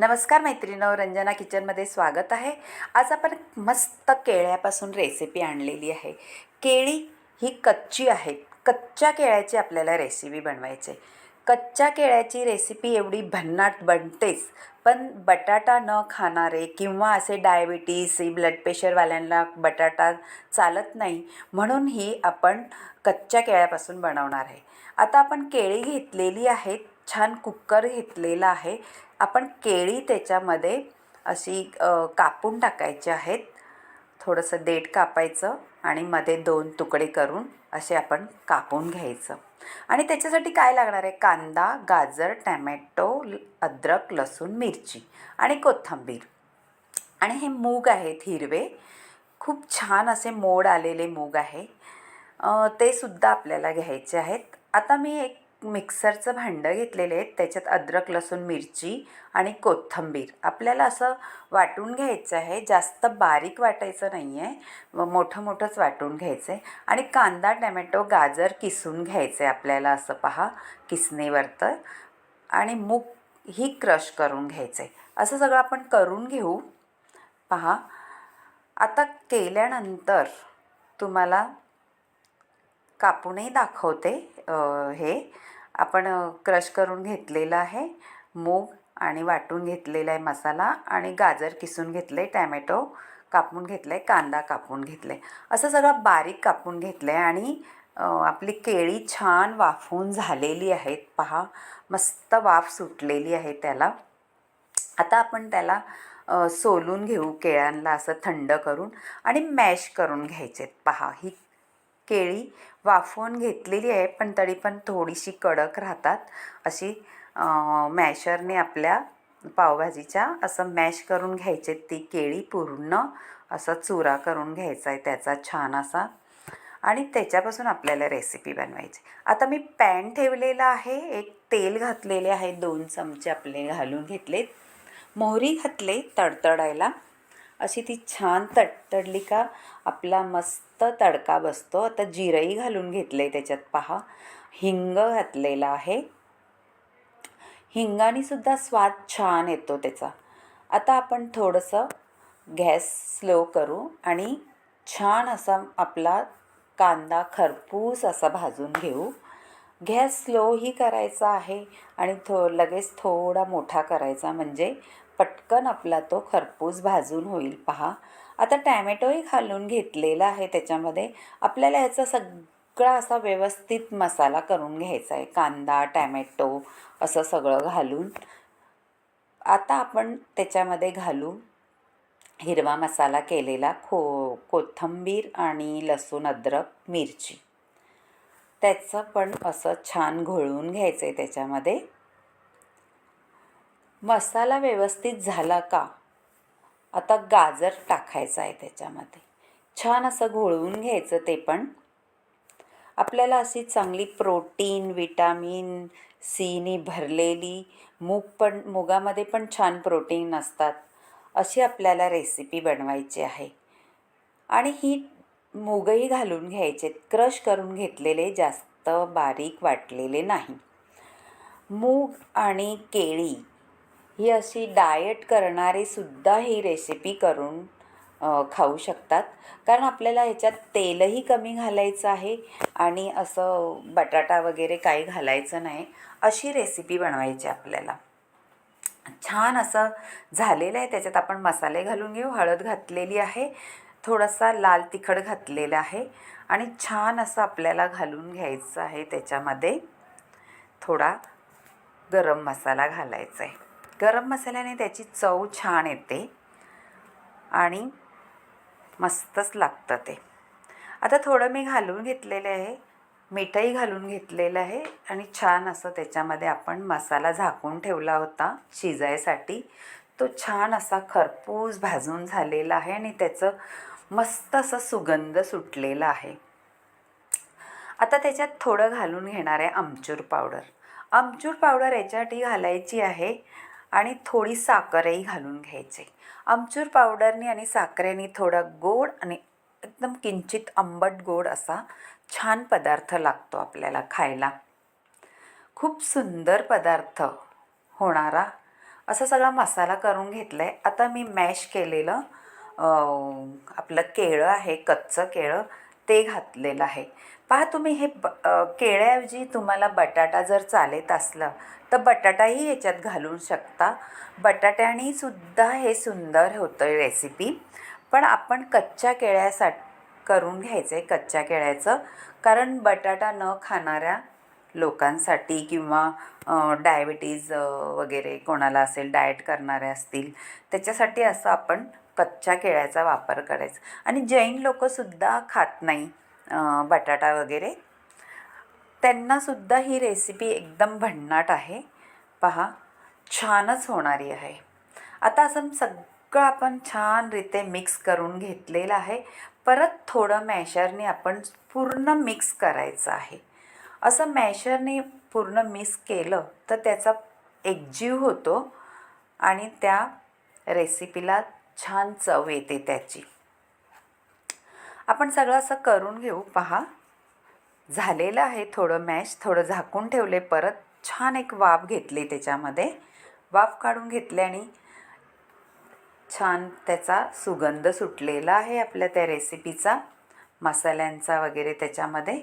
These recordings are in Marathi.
नमस्कार मैत्रिणो रंजना किचनमध्ये स्वागत आहे. आज आपण मस्त केळ्यापासून रेसिपी आणलेली आहे. केळी ही कच्ची आहे. कच्च्या केळ्याची आपल्याला रेसिपी बनवायची आहे. कच्च्या केळ्याची रेसिपी एवढी भन्नाट बनतेच पण बटाटा न खाणारे किंवा असे डायबिटीस ब्लड प्रेशरवाल्यांना बटाटा चालत नाही म्हणून ही आपण कच्च्या केळ्यापासून बनवणार आहे. आता आपण केळी घेतलेली आहेत छान कुकर घेतलेला आहे. आपण केळी त्याच्यामध्ये अशी कापून टाकायची आहेत. थोडंसं देठ कापायचं आणि मध्ये दोन तुकडे करून असे आपण कापून घ्यायचं. आणि त्याच्यासाठी काय लागणार आहे? कांदा गाजर टॅमॅटो ल- अद्रक लसूण मिरची आणि कोथिंबीर. आणि हे मूग आहेत हिरवे. खूप छान असे मोड आलेले मूग आहे. ते सुद्धा आपल्याला घ्यायचे आहेत. आता मी एक मिक्सरचं भांडं घेतलेले आहे त्याच्यात अद्रक लसूण मिरची आणि कोथिंबीर. आपल्याला असं वाटून घ्यायचं आहे. जास्त बारीक वाटायचं नाही आहे व मोठं मोठंच वाटून घ्यायचं आहे आणि कांदा टमॅटो गाजर किसून घ्यायचं आहे आपल्याला असं पहा. किसणीवर तर आणि मूग ही क्रश करून घ्यायचं आहे असं सगळं आपण करून घेऊ. पहा. आता केल्यानंतर तुम्हाला कापूनही दाखवते हे. आपण क्रश करून घेतलेलं आहे. मूग आणि वाटून घेतलेला आहे मसाला आणि गाजर किसून घेतले टॅमॅटो कापून घेतलं आहे कांदा कापून घेतलं आहे असं सगळं बारीक कापून घेतलं आहे आणि आपली केळी छान वाफून झालेली आहेत. पहा मस्त वाफ सुटलेली आहे त्याला. आता आपण त्याला सोलून घेऊ केळ्यांना असं थंड करून आणि मॅश करून घ्यायचे पहा ही केळी वाफवून घेतलेली आहे पण तरी पण थोडीशी कडक राहतात. अशी मॅशरने आपल्या पावभाजीच्या असं मॅश करून घ्यायचे. ती केळी पूर्ण असं चुरा करून घ्यायचा आहे त्याचा छान असा. आणि त्याच्यापासून आपल्याला रेसिपी बनवायची. आता मी पॅन ठेवलेला आहे एक तेल घातलेले आहे दोन चमचे आपले घालून घेतले मोहरी घातले तडतडायला. अशी ती छान तडतडली का आपला मस्त तडका बसतो. आता जिरंही घालून घेतलं आहे त्याच्यात पहा. हिंग घातलेला आहे. हिंगानेसुद्धा स्वाद छान येतो त्याचा. आता आपण थोडंसं गॅस स्लो करू आणि छान असा आपला कांदा खरपूस असा भाजून घेऊ. गॅस स्लोही करायचा आहे आणि थो लगेच थोडा मोठा करायचा म्हणजे पटकन आपला तो खरपूस भाजून होईल. पहा आता टॅमॅटोही घालून घेतलेला आहे त्याच्यामध्ये. आपल्याला याचा सगळा असा व्यवस्थित मसाला करून घ्यायचा आहे. कांदा टॅमॅटो असं सगळं घालून. आता आपण त्याच्यामध्ये घालू हिरवा मसाला केलेला खो कोथिंबीर आणि लसूण अद्रक मिरची. त्याचं पण असं छान घोळून घ्यायचं आहे त्याच्यामध्ये. मसाला व्यवस्थित झाला का? आता गाजर टाकायचं आहे त्याच्यामध्ये. छान असं घोळवून घ्यायचं ते पण. आपल्याला अशी चांगली प्रोटीन विटामिन सीनी भरलेली मूग पण मुगामध्ये पण छान प्रोटीन असतात. अशी आपल्याला रेसिपी बनवायची आहे. आणि ही मूगही घालून घ्यायचे. क्रश करून घेतलेले जास्त बारीक वाटलेले नाही. मूग आणि केळी ही अशी डाएट करणारे सुद्धा ही रेसिपी करून खाऊ शकतात. कारण आपल्याला ह्याच्यात तेलही कमी घालायचं आहे आणि असं बटाटा वगैरे काही घालायचं नाही अशी रेसिपी बनवायची आपल्याला. छान असं झालेलं आहे. त्याच्यात आपण मसाले घालून घेऊ. हळद घातलेली आहे. थोडासा लाल तिखट घातलेला आहे. आणि छान असं आपल्याला घालून घ्यायचं आहे त्याच्यामध्ये. थोडा गरम मसाला घालायचा आहे. गरम मसाल्याने त्याची चव छान येते आणि मस्तच लागतं ते. आता थोडं मी घालून घेतलेलं आहे मिठही घालून घेतलेलं आहे आणि छान असं त्याच्यामध्ये आपण मसाला झाकून ठेवला होता शिजायसाठी. तो छान असा खरपूस भाजून झालेला आहे आणि त्याचं मस्त असं सुगंध सुटलेला आहे. आता त्याच्यात थोडं घालून घेणार आहे आमचूर पावडर. आमचूर पावडर याच्यासाठी घालायची आहे. आणि थोडी साखरही घालून घ्यायची. आमचूर पावडरनी आणि साखरेने थोडा गोड आणि एकदम किंचित आंबट गोड असा छान पदार्थ लागतो आपल्याला खायला. खूप सुंदर पदार्थ होणारा असा सगळा मसाला करून घेतला आहे आता मी मॅश केलेलं आपलं केळं आहे कच्चं केळं. ते घातलेलं आहे. पहा तुम्ही हे ब केळ्याऐवजी तुम्हाला बटाटा जर चालत असलं तर बटाटाही याच्यात घालू शकता. बटाट्याने सुद्धा हे सुंदर होतं रेसिपी पण आपण कच्च्या केळ्यासाठी करून घ्यायचं आहे कच्च्या केळ्याचं. कारण बटाटा न खाणाऱ्या लोकांसाठी किंवा डायबिटीज वगैरे कोणाला असेल डाएट करणारे असतील त्याच्यासाठी असं आपण कच्च्या केळ्याचा वापर करायचा. आणि जैन लोकंसुद्धा खात नाही बटाटा वगैरे. त्यांनासुद्धा ही रेसिपी एकदम भन्नाट आहे. पहा छानच होणारी आहे. आता असं सगळं आपण छानरीते मिक्स करून घेतलेलं आहे. परत थोडं मॅशरने आपण पूर्ण मिक्स करायचं आहे. असं मॅशरने पूर्ण मिक्स केलं तर त्याचा एकजीव होतो आणि त्या रेसिपीला छान चव येते त्याची. आपण सगळं असं करून घेऊ पहा. झालेलं आहे थोडं मॅश थोडं झाकून ठेवले परत छान एक वाफ घेतली त्याच्यामध्ये. वाफ काढून घेतल्याने आणि छान त्याचा सुगंध सुटलेला आहे आपल्या त्या रेसिपीचा मसाल्यांचा वगैरे त्याच्यामध्ये.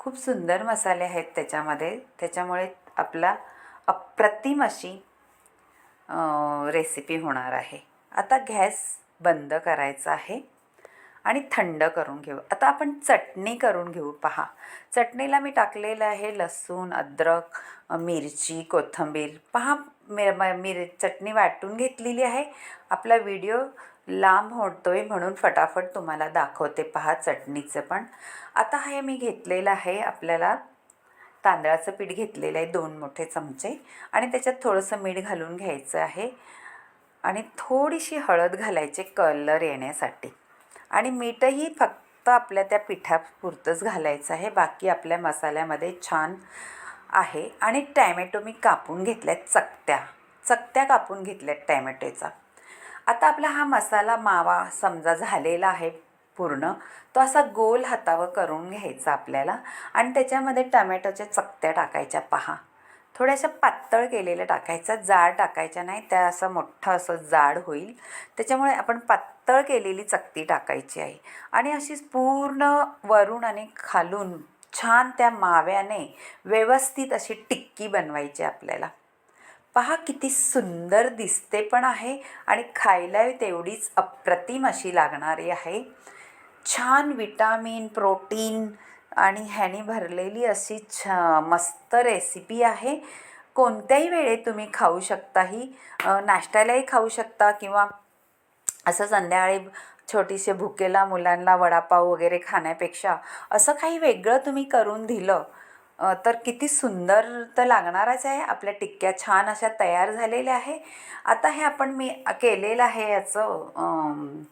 खूप सुंदर मसाले आहेत त्याच्यामध्ये. त्याच्यामुळे आपला अप्रतिम अशी रेसिपी होणार आहे. आता गॅस बंद करायचा आहे आणि थंड करून घेऊ. आता आपण चटणी करून घेऊ पहा. चटणीला मी टाकलेलं आहे लसूण अद्रक मिरची कोथिंबीर. पहा मिर मिर चटणी वाटून घेतलेली आहे. आपला व्हिडिओ लांब होतोय म्हणून फटाफट तुम्हाला दाखवते पहा चटणीचं पण. आता हे मी घेतलेलं आहे. आपल्याला तांदळाचं पीठ घेतलेलं आहे दोन मोठे चमचे. आणि त्याच्यात थोडंसं मीठ घालून घ्यायचं आहे. आणि थोडीशी हळद घालायची कलर येण्यासाठी. आणि मीठही फक्त आपल्या त्या पिठापुरतंच घालायचं आहे. बाकी आपल्या मसाल्यामध्ये छान आहे. आणि टॅमॅटो मी कापून घेतल्यात चकत्या. चकत्या कापून घेतल्यात टॅमॅटोचा. आता आपला हा मसाला मावा समजा झालेला आहे पूर्ण तो असा गोल हातावर करून घ्यायचा आपल्याला. आणि त्याच्यामध्ये टमॅटोच्या चकत्या टाकायच्या. पहा. थोड्याशा पातळ केलेल्या टाकायचं जाड टाकायच्या नाही त्या असं मोठं असं जाड होईल. त्याच्यामुळे आपण पातळ केलेली चकती टाकायची आहे. आणि अशीच पूर्ण वरून आणि खालून छान त्या माव्याने व्यवस्थित अशी टिक्की बनवायची आपल्याला. पहा किती सुंदर दिसते पण आहे आणि खायला तेवढीच अप्रतिम अशी लागणारी आहे. छान विटामिन प्रोटीन आणि ह्यानी भरलेली अशी छ मस्त रेसिपी आहे. कोणत्याही वेळेत तुम्ही खाऊ शकता ही नाश्त्यालाही खाऊ शकता किंवा असं संध्याकाळी छोटीसे भुकेला मुलांना वडापाव वगैरे खाण्यापेक्षा असं काही वेगळं तुम्ही करून दिलं तर किती सुंदर तर लागणारच आहे. आपल्या टिक्क्या छान अशा तयार झालेल्या आहे. आता हे आपण मी केलेलं आहे याचं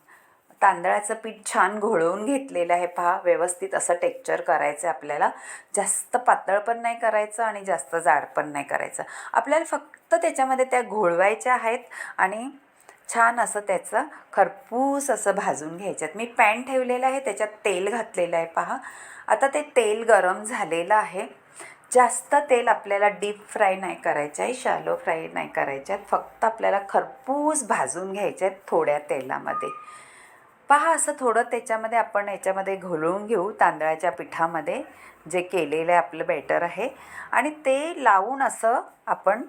तांदळाचं पीठ छान घोळवून घेतलेलं आहे. पहा व्यवस्थित असं टेक्चर करायचं आहे आपल्याला. जास्त पातळ पण नाही करायचं आणि जास्त जाड पण नाही करायचं. आपल्याला फक्त त्याच्यामध्ये त्या घोळवायच्या आहेत आणि छान असं त्याचं खरपूस असं भाजून घ्यायच्यात मी पॅन ठेवलेलं आहे त्याच्यात तेल घातलेलं आहे पहा. आता ते तेल गरम झालेलं आहे. जास्त तेल आपल्याला डीप फ्राय नाही करायचं आहे शॅलो फ्राय नाही करायचे आहेत फक्त आपल्याला खरपूस भाजून घ्यायचे आहेत थोड्या तेलामध्ये. पहा असं थोडं त्याच्यामध्ये आपण याच्यामध्ये घोलवून घेऊ तांदळाच्या पिठामध्ये जे केलेलं आहे आपलं बॅटर आहे. आणि ते लावून असं आपण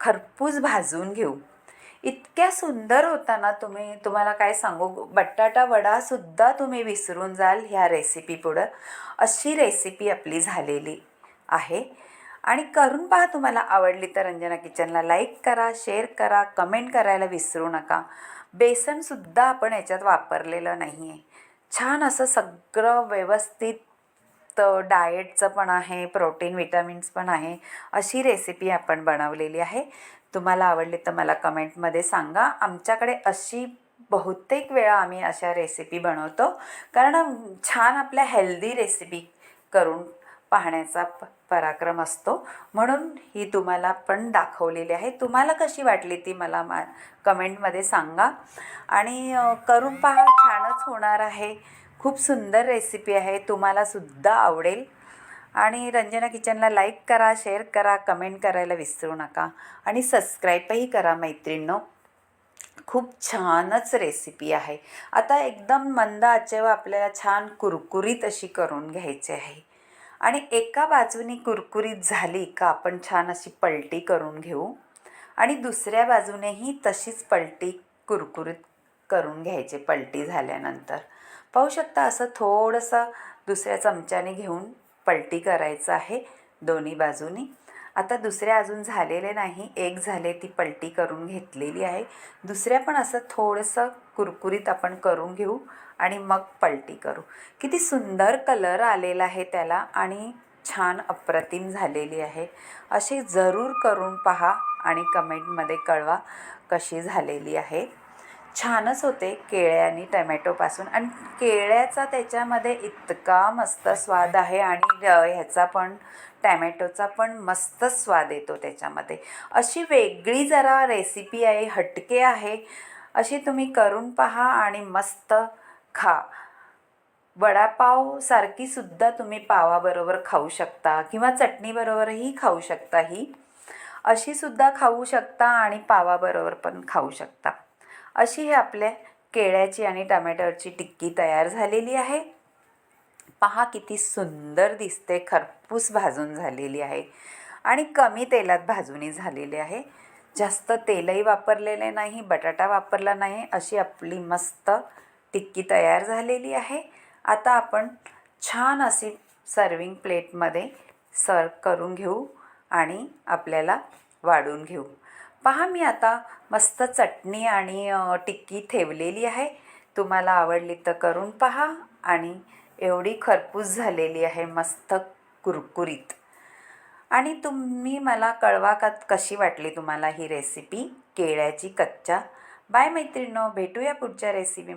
खरपूस भाजून घेऊ. इतक्या सुंदर होता ना तुम्ही तुम्हाला काय सांगू? बटाटा वडासुद्धा तुम्ही विसरून जाल ह्या रेसिपी पुढं. अशी रेसिपी आपली झालेली आहे. आणि करून पहा तुम्हाला आवडली तर रंजना किचनला लाईक करा शेअर करा कमेंट करायला विसरू नका. बेसनसुद्धा आपण याच्यात वापरलेलं नाही आहे छान असं सगळं व्यवस्थित डाएटचं पण आहे प्रोटीन विटॅमिन्स पण आहे अशी रेसिपी आपण बनवलेली आहे. तुम्हाला आवडली तर मला कमेंटमध्ये सांगा. आमच्याकडे अशी बहुतेक वेळा आम्ही अशा रेसिपी बनवतो. कारण छान आपल्या हेल्दी रेसिपी करून पाहण्याचा प पराक्रम असतो. म्हणून ही तुम्हाला पण दाखवलेली आहे. तुम्हाला कशी वाटली ती मला मा कमेंटमध्ये सांगा. आणि करून पहा छानच होणार आहे. खूप सुंदर रेसिपी आहे. तुम्हालासुद्धा आवडेल. आणि रंजना किचनला लाईक करा शेअर करा कमेंट करायला विसरू नका. आणि सबस्क्राईबही करा मैत्रिणींनो. खूप छानच रेसिपी आहे. आता एकदम मंद आचेव आपल्याला छान कुरकुरीत अशी करून घ्यायची आहे. आणि एका बाजूने कुरकुरीत झाली का आपण छान अशी पलटी करून घेऊ. आणि दुसऱ्या बाजूनेही तशीच पलटी कुरकुरीत करून घ्यायची पलटी झाल्यानंतर. पाहू शकता असं थोडंसं दुसऱ्या चमच्याने घेऊन पलटी करायचं आहे दोन्ही बाजूनी. आता दुसऱ्या अजून झालेले नाही एक झाले ती पलटी करून घेतलेली आहे. दुसऱ्या पण असं थोडंसं कुरकुरीत आपण करून घेऊ आणि मग पलटी करू. किती सुंदर कलर आलेला आहे त्याला आणि छान अप्रतिम झालेली आहे. असे जरूर करून पहा आणि कमेंटमध्ये कळवा कशी झालेली आहे. छानच होते केळे आणि टमॅटोपासून आणि केळ्याचा त्याच्यामध्ये इतका मस्त स्वाद आहे आणि ह्याचा पण टॅमॅटोचा पण मस्त स्वाद येतो त्याच्यामध्ये. अशी वेगळी जरा रेसिपी आहे हटके आहे अशी तुम्ही करून पहा आणि मस्त खा. वडापावसारखीसुद्धा सुद्धा तुम्ही पावाबरोबर खाऊ शकता किंवा चटणीबरोबरही खाऊ शकता ही. अशी सुद्धा खाऊ शकता आणि पावाबरोबर पण खाऊ शकता. अशी हे आपल्या केळ्याची आणि टमॅटोची टिक्की तयार झालेली आहे. पहा किती सुंदर दिसते खरपूस भाजून झालेली आहे आणि कमी तेलात भाजूनही झालेली आहे. जास्त तेलही वापरलेले नाही बटाटा वापरला नाही अशी आपली मस्त टिक्की तयार झालेली आहे. आता आपण छान अशी सर्विंग प्लेटमध्ये सर्व करून घेऊ आणि आपल्याला वाढून घेऊ. पहा मी आता मस्त चटणी आणि टिक्की ठेवलेली आहे. तुम्हाला आवडली तर करून पहा आणि एवढी खरपूस झालेली आहे मस्त कुरकुरीत. आणि तुम्ही मला कळवा का कशी वाटली तुम्हाला ही रेसिपी केळ्याची कच्च्या बाय मैत्रिणो भेटूया पुढच्या रेसिपीमध्ये